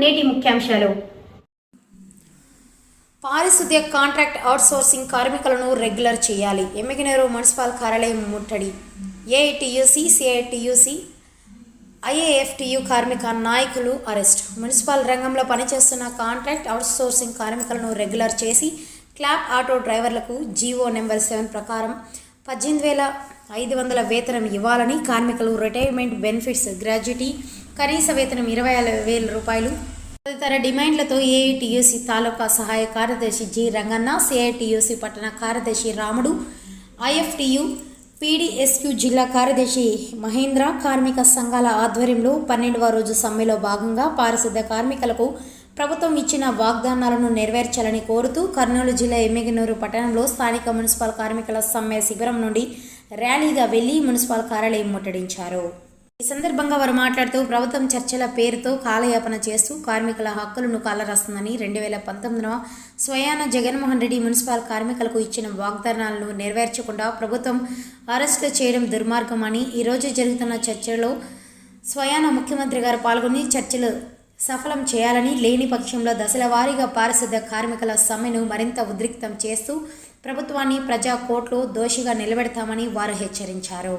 నేటి ముఖ్యాంశాలు. పారిశుద్ధ్య కాంట్రాక్ట్ అవుట్సోర్సింగ్ కార్మికులను రెగ్యులర్ చేయాలి. ఎమ్మిగనూరు మున్సిపల్ కార్యాలయం ముట్టడి. ఏఐటియుసి సిఐటియుసి ఐఏఎఫ్టియు కార్మిక నాయకులు అరెస్ట్. మున్సిపల్ రంగంలో పనిచేస్తున్న కాంట్రాక్ట్ అవుట్సోర్సింగ్ కార్మికులను రెగ్యులర్ చేసి క్లాప్ ఆటో డ్రైవర్లకు జీవో నెంబర్ సెవెన్ ప్రకారం పద్దెనిమిది వేల ఐదు వందల వేతనం ఇవ్వాలని కార్మికులు రిటైర్మెంట్ బెనిఫిట్స్ గ్రాడ్యుటీ కనీస వేతనం ఇరవై వేల రూపాయలు. తదితర డిమాండ్లతో ఏఐటియుసి తాలూకా సహాయ కార్యదర్శి జి రంగన్న సిఐటియుసి పట్టణ కార్యదర్శి రాముడు ఐఎఫ్టియు పీడీఎస్యు జిల్లా కార్యదర్శి మహేంద్ర కార్మిక సంఘాల ఆధ్వర్యంలో పన్నెండవ రోజు సమ్మెలో భాగంగా పారిశుద్ధ కార్మికులకు ప్రభుత్వం ఇచ్చిన వాగ్దానాలను నెరవేర్చాలని కోరుతూ కర్నూలు జిల్లా ఎమ్మిగనూరు పట్టణంలో స్థానిక మున్సిపల్ కార్మికుల సమ్మె శిబిరం నుండి ర్యాలీగా వెళ్ళి మున్సిపల్ కార్యాలయం ముట్టడించారు. ఈ సందర్భంగా వారు మాట్లాడుతూ ప్రభుత్వం చర్చల పేరుతో కాలయాపన చేస్తూ కార్మికుల హక్కులను కాలరాస్తుందని రెండు వేల పంతొమ్మిదిలో స్వయాన జగన్మోహన్ రెడ్డి మున్సిపల్ కార్మికులకు ఇచ్చిన వాగ్దానాలను నెరవేర్చకుండా ప్రభుత్వం అరెస్టులు చేయడం దుర్మార్గమని ఈరోజు జరుగుతున్న చర్చలో స్వయాన ముఖ్యమంత్రి గారు పాల్గొని చర్చలు సఫలం చేయాలని లేని పక్షంలో దశల వారీగా పారిశుద్ధ కార్మికుల సమ్మెను మరింత ఉద్రిక్తం చేస్తూ ప్రభుత్వాన్ని ప్రజా కోర్టులో దోషిగా నిలబెడతామని వారు హెచ్చరించారు.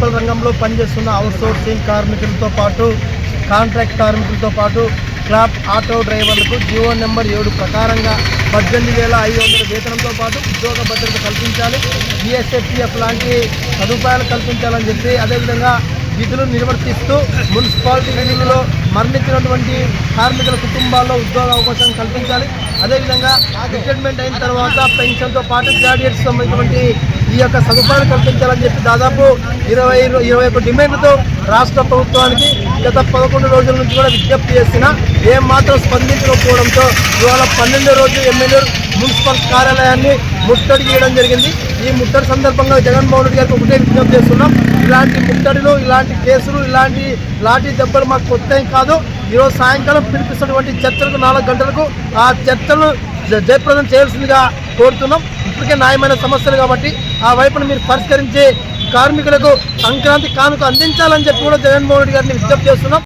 మున్సిపల్ రంగంలో పనిచేస్తున్న అవుట్సోర్సింగ్ కార్మికులతో పాటు కాంట్రాక్ట్ కార్మికులతో పాటు క్లాబ్ ఆటో డ్రైవర్లకు జీవో నెంబర్ ఏడు ప్రకారంగా పద్దెనిమిది వేల ఐదు వందల వేతనంతో పాటు ఉద్యోగ భద్రత కల్పించాలి. బిఎస్ఎఫ్పిఎఫ్ లాంటి సదుపాయాలు కల్పించాలని చెప్పి అదేవిధంగా విధులు నిర్వర్తిస్తూ మున్సిపాలిటీ లిమిట్లో మరణించినటువంటి కార్మికుల కుటుంబాల్లో ఉద్యోగ అవకాశం కల్పించాలి. అదేవిధంగా రిటైర్మెంట్ అయిన తర్వాత పెన్షన్తో పాటు గ్రాడ్యుయేట్స్ సంబంధించినటువంటి ఈ యొక్క సదుపాయాలు కల్పించాలని చెప్పి దాదాపు ఇరవై ఇరవై ఒక డిమాండ్తో రాష్ట్ర ప్రభుత్వానికి గత పదకొండు రోజుల నుంచి కూడా విజ్ఞప్తి చేసిన ఏమాత్రం స్పందించకపోవడంతో ఇవాళ పన్నెండో రోజు ఎమ్మెల్యే మున్సిపల్ కార్యాలయాన్ని ముట్టడి చేయడం జరిగింది. ఈ ముట్టడి సందర్భంగా జగన్మోహన్ రెడ్డి గారికి ఒకటే విజ్ఞప్తి చేస్తున్నాం. ఇలాంటి ముట్టడిలో ఇలాంటి కేసులు ఇలాంటి లాఠీ దెబ్బలు మాకు కొత్త ఏం కాదు. ఈరోజు సాయంకాలం పిలిపిస్తున్నటువంటి చర్చలకు నాలుగు గంటలకు ఆ చర్చలు జయప్రదం చేయాల్సిందిగా కోరుతున్నాం. ఇప్పటికే న్యాయమైన సమస్యలు కాబట్టి ఆ వైపును మీరు పరిష్కరించి కార్మికులకు సంక్రాంతి కానుక అందించాలని చెప్పి కూడా జగన్మోహన్ రెడ్డి గారిని విజ్ఞప్తి చేస్తున్నాం.